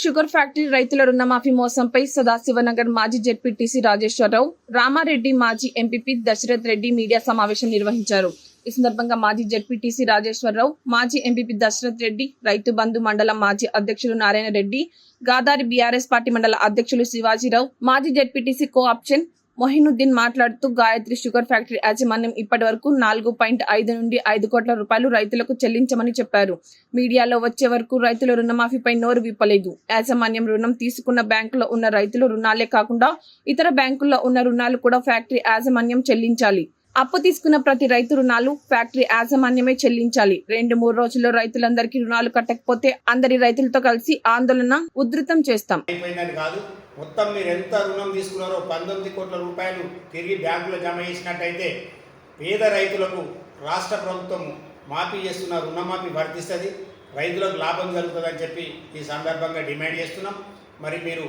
Sugar factory రైతుల రుణమాఫీ మోసంపై సదాశివనగర్ మాజీ జెడ్పీటీసీ రాజేశ్వరరావు రామారెడ్డి మాజీ ఎంపీపీ దశరథ్ రెడ్డి మీడియా సమావేశం నిర్వహించారు. ఈ సందర్భంగా మాజీ జెడ్పీటీసీ రాజేశ్వరరావు మాజీ ఎంపీపీ దశరథ్ రెడ్డి రైతు బంధు మండలం మాజీ అధ్యక్షులు నారాయణ రెడ్డి గాదారి బీఆర్ఎస్ పార్టీ మండల అధ్యక్షులు శివాజీరావు మాజీ జెడ్పీటీసీ కో ఆప్షన్ మొహినుద్దీన్ మాట్లాడుతూ గాయత్రి షుగర్ ఫ్యాక్టరీ యాజమాన్యం ఇప్పటి వరకు నాలుగు పాయింట్ ఐదు నుండి ఐదు కోట్ల రూపాయలు రైతులకు చెల్లించమని చెప్పారు. మీడియాలో వచ్చే వరకు రైతుల రుణమాఫీపై నోరు విప్పలేదు. యాజమాన్యం రుణం తీసుకున్న బ్యాంకులో ఉన్న రైతులు రుణాలే కాకుండా ఇతర బ్యాంకుల్లో ఉన్న రుణాలు కూడా ఫ్యాక్టరీ యాజమాన్యం చెల్లించాలి. అప్పు తీసుకున్న ప్రతి రైతు రుణాలు ఫ్యాక్టరీ యాజమాన్యమే చెల్లించాలి. రెండు మూడు రోజుల్లో రైతులందరికీ రుణాలు కట్టకపోతే అందరి రైతులతో కలిసి ఆందోళన ఉధృతం చేస్తాం. అయిపోయిందని కాదు. మొత్తం మీరు ఎంత రుణం తీసుకున్నారో పంతొమ్మిది కోట్ల రూపాయలు తిరిగి బ్యాంకులో జమ చేసినట్టయితే పేద రైతులకు రాష్ట్ర ప్రభుత్వం మాఫీ చేస్తున్న రుణమాఫీ వర్తిస్తుంది. రైతులకు లాభం జరుగుతుందని చెప్పి ఈ సందర్భంగా డిమాండ్ చేస్తున్నాం. మరి మీరు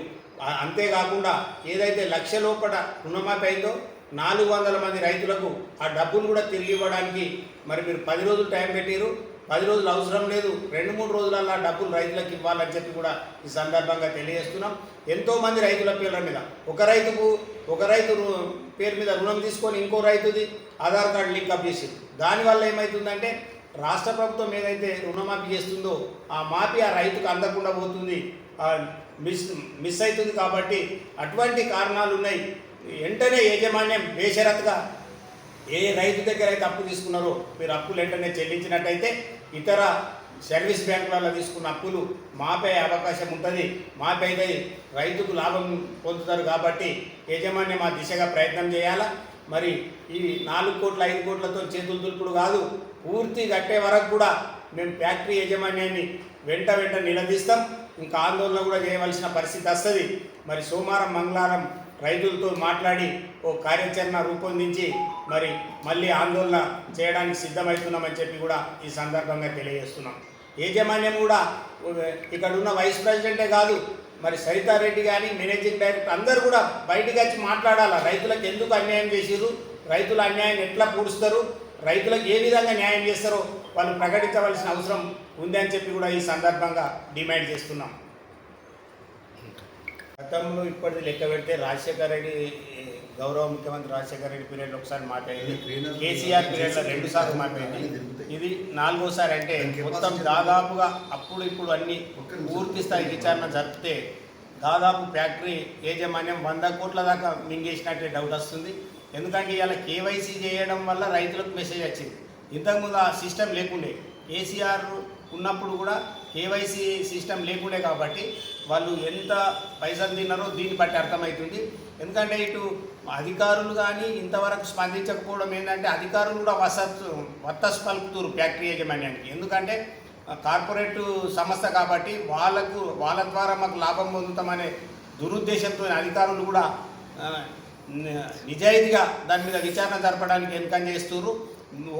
అంతేకాకుండా ఏదైతే లక్ష లోపల రుణమాఫీ అయిందో నాలుగు వందల మంది రైతులకు ఆ డబ్బులు కూడా తిరిగి ఇవ్వడానికి మరి మీరు పది రోజులు టైం పెట్టారు పది రోజులు అవసరం లేదు. రెండు మూడు రోజులలో ఆ డబ్బులు రైతులకు ఇవ్వాలని చెప్పి కూడా ఈ సందర్భంగా తెలియజేస్తున్నాం. ఎంతోమంది రైతుల పేర్ల మీద ఒక రైతుకు ఒక రైతు పేరు మీద రుణం తీసుకొని ఇంకో రైతుది ఆధార్ కార్డు లింక్ అప్ చేసి దానివల్ల ఏమవుతుందంటే రాష్ట్ర ప్రభుత్వం ఏదైతే రుణమాఫీ చేస్తుందో ఆ మాఫీ ఆ రైతుకు అందకుండా పోతుంది. మిస్ మిస్ అవుతుంది కాబట్టి అటువంటి కారణాలు ఉన్నాయి వెంటనే యాజమాన్యం బేషరత్గా ఏ రైతు దగ్గర అయితే అప్పు తీసుకున్నారో మీరు అప్పులు వెంటనే చెల్లించినట్టయితే ఇతర సర్వీస్ బ్యాంకులలో తీసుకున్న అప్పులు మాపే అవకాశం ఉంటుంది. మాపై రైతుకు లాభం పొందుతారు కాబట్టి యాజమాన్యం ఆ దిశగా ప్రయత్నం చేయాలా? మరి ఈ నాలుగు కోట్ల ఐదు కోట్లతో చేతులు దులుపుడు కాదు. పూర్తి కట్టే వరకు కూడా మేము ఫ్యాక్టరీ యాజమాన్యాన్ని వెంట వెంట నిలదీస్తాం. ఇంకా ఆందోళన కూడా చేయవలసిన పరిస్థితి వస్తుంది. మరి సోమవారం మంగళవారం రైతులతో మాట్లాడి ఓ కార్యాచరణ రూపొందించి మరి మళ్ళీ ఆందోళన చేయడానికి సిద్ధమవుతున్నామని చెప్పి కూడా ఈ సందర్భంగా తెలియజేస్తున్నాం. యాజమాన్యం కూడా ఇక్కడ ఉన్న వైస్ ప్రెసిడెంటే కాదు మరి సరితారెడ్డి కానీ మేనేజింగ్ డైరెక్టర్ అందరూ కూడా బయటకు వచ్చి మాట్లాడాలా? రైతులకు ఎందుకు అన్యాయం చేసిర్రు? రైతుల అన్యాయం ఎట్లా పూడుస్తారు? రైతులకు ఏ విధంగా న్యాయం చేస్తారో వాళ్ళు ప్రకటించవలసిన అవసరం ఉందని చెప్పి కూడా ఈ సందర్భంగా డిమాండ్ చేస్తున్నాం. గతంలో ఇప్పటిది లెక్క పెడితే రాజశేఖర రెడ్డి గౌరవ ముఖ్యమంత్రి రాజశేఖర రెడ్డి పీరియడ్లో ఒకసారి మాట్లాడింది కేసీఆర్ పీరియడ్లో రెండు సార్లు మాట్లాడింది ఇది నాలుగోసారి అంటే మొత్తం దాదాపుగా అప్పుడు ఇప్పుడు అన్ని పూర్తి స్థాయి విచారణ జరిపితే దాదాపు ఫ్యాక్టరీ యాజమాన్యం వంద కోట్ల దాకా మింగేసినట్టే డౌట్ వస్తుంది. ఎందుకంటే ఇవాళ కేవైసీ చేయడం వల్ల రైతులకు మెసేజ్ వచ్చింది. ఇంతకుముందు ఆ సిస్టమ్ లేకుండే. కేసీఆర్ ఉన్నప్పుడు కూడా కేవైసీ సిస్టమ్ లేకుండే కాబట్టి వాళ్ళు ఎంత పైసలు తిన్నారో దీన్ని బట్టి అర్థమవుతుంది. ఎందుకంటే ఇటు అధికారులు కానీ ఇంతవరకు స్పందించకపోవడం ఏంటంటే అధికారులు కూడా వసత్ వత్తస్ పలుకుతురు ఫ్యాక్టరీ యజమాన్యానికి. ఎందుకంటే కార్పొరేట్ సంస్థ కాబట్టి వాళ్ళకు వాళ్ళ ద్వారా మాకు లాభం పొందుతామనే దురుద్దేశంతో అధికారులు కూడా నిజాయితీగా దాని మీద విచారణ జరపడానికి వెనుకం చేస్తున్నారు.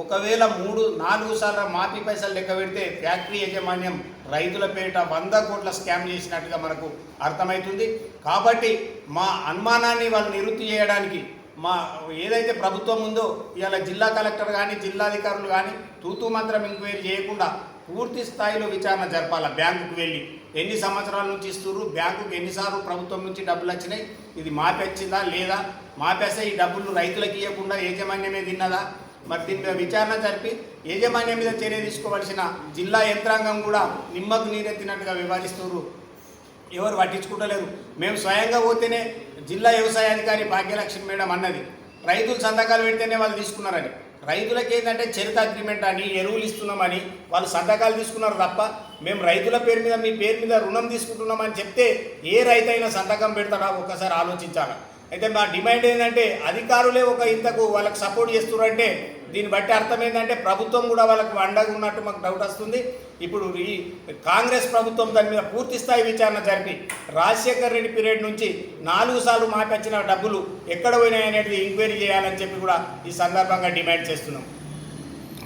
ఒకవేళ మూడు నాలుగు సార్లు మాఫీ పైసలు లెక్క పెడితే ఫ్యాక్టరీ యాజమాన్యం రైతుల పేరిట వంద కోట్ల స్కామ్ చేసినట్టుగా మనకు అర్థమవుతుంది కాబట్టి మా అనుమానాన్ని వాళ్ళు నివృత్తి చేయడానికి మా ఏదైతే ప్రభుత్వం ఉందో ఇవాళ జిల్లా కలెక్టర్ కానీ జిల్లాధికారులు కానీ తూతూ మంత్రం ఎంక్వైరీ చేయకుండా పూర్తి స్థాయిలో విచారణ జరపాల బ్యాంకుకు వెళ్ళి? ఎన్ని సంవత్సరాల నుంచి ఇస్తున్నారు బ్యాంకుకు ఎన్నిసార్లు ప్రభుత్వం నుంచి డబ్బులు వచ్చినాయి? ఇది మాపేచ్చిందా లేదా? మాపేస్తే ఈ డబ్బులు రైతులకు ఇవ్వకుండా యాజమాన్యమే తిన్నదా? మరి దీని మీద విచారణ జరిపి యాజమాన్యం మీద చర్య తీసుకోవాల్సిన జిల్లా యంత్రాంగం కూడా నిమ్మకు నీరెత్తినట్టుగా వివాదిస్తున్నారు ఎవరు పట్టించుకుంటలేరు మేము స్వయంగా పోతేనే జిల్లా వ్యవసాయ అధికారి భాగ్యలక్ష్మి మేడం అన్నది. రైతులు సంతకాలు పెడితేనే వాళ్ళు తీసుకున్నారని. రైతులకి ఏంటంటే చరిత అగ్రిమెంట్ అని ఎరువులు ఇస్తున్నామని వాళ్ళు సంతకాలు తీసుకున్నారు తప్ప మేము రైతుల పేరు మీద మీ పేరు మీద రుణం తీసుకుంటున్నామని చెప్తే ఏ రైతు అయినా సంతకం పెడతాడా? ఒక్కసారి ఆలోచించాలి? అయితే మా డిమాండ్ ఏంటంటే అధికారులే ఒక ఇంతకు వాళ్ళకి సపోర్ట్ చేస్తున్నారంటే దీన్ని బట్టి అర్థం ఏంటంటే ప్రభుత్వం కూడా వాళ్ళకి అండగా ఉన్నట్టు మాకు డౌట్ వస్తుంది. ఇప్పుడు ఈ కాంగ్రెస్ ప్రభుత్వం దాని మీద పూర్తి స్థాయి విచారణ జరిపి రాజశేఖర్ రెడ్డి పీరియడ్ నుంచి నాలుగు సార్లు మాకొచ్చిన డబ్బులు ఎక్కడ పోయినాయి అనేది ఎంక్వైరీ చేయాలని చెప్పి కూడా ఈ సందర్భంగా డిమాండ్ చేస్తున్నాం.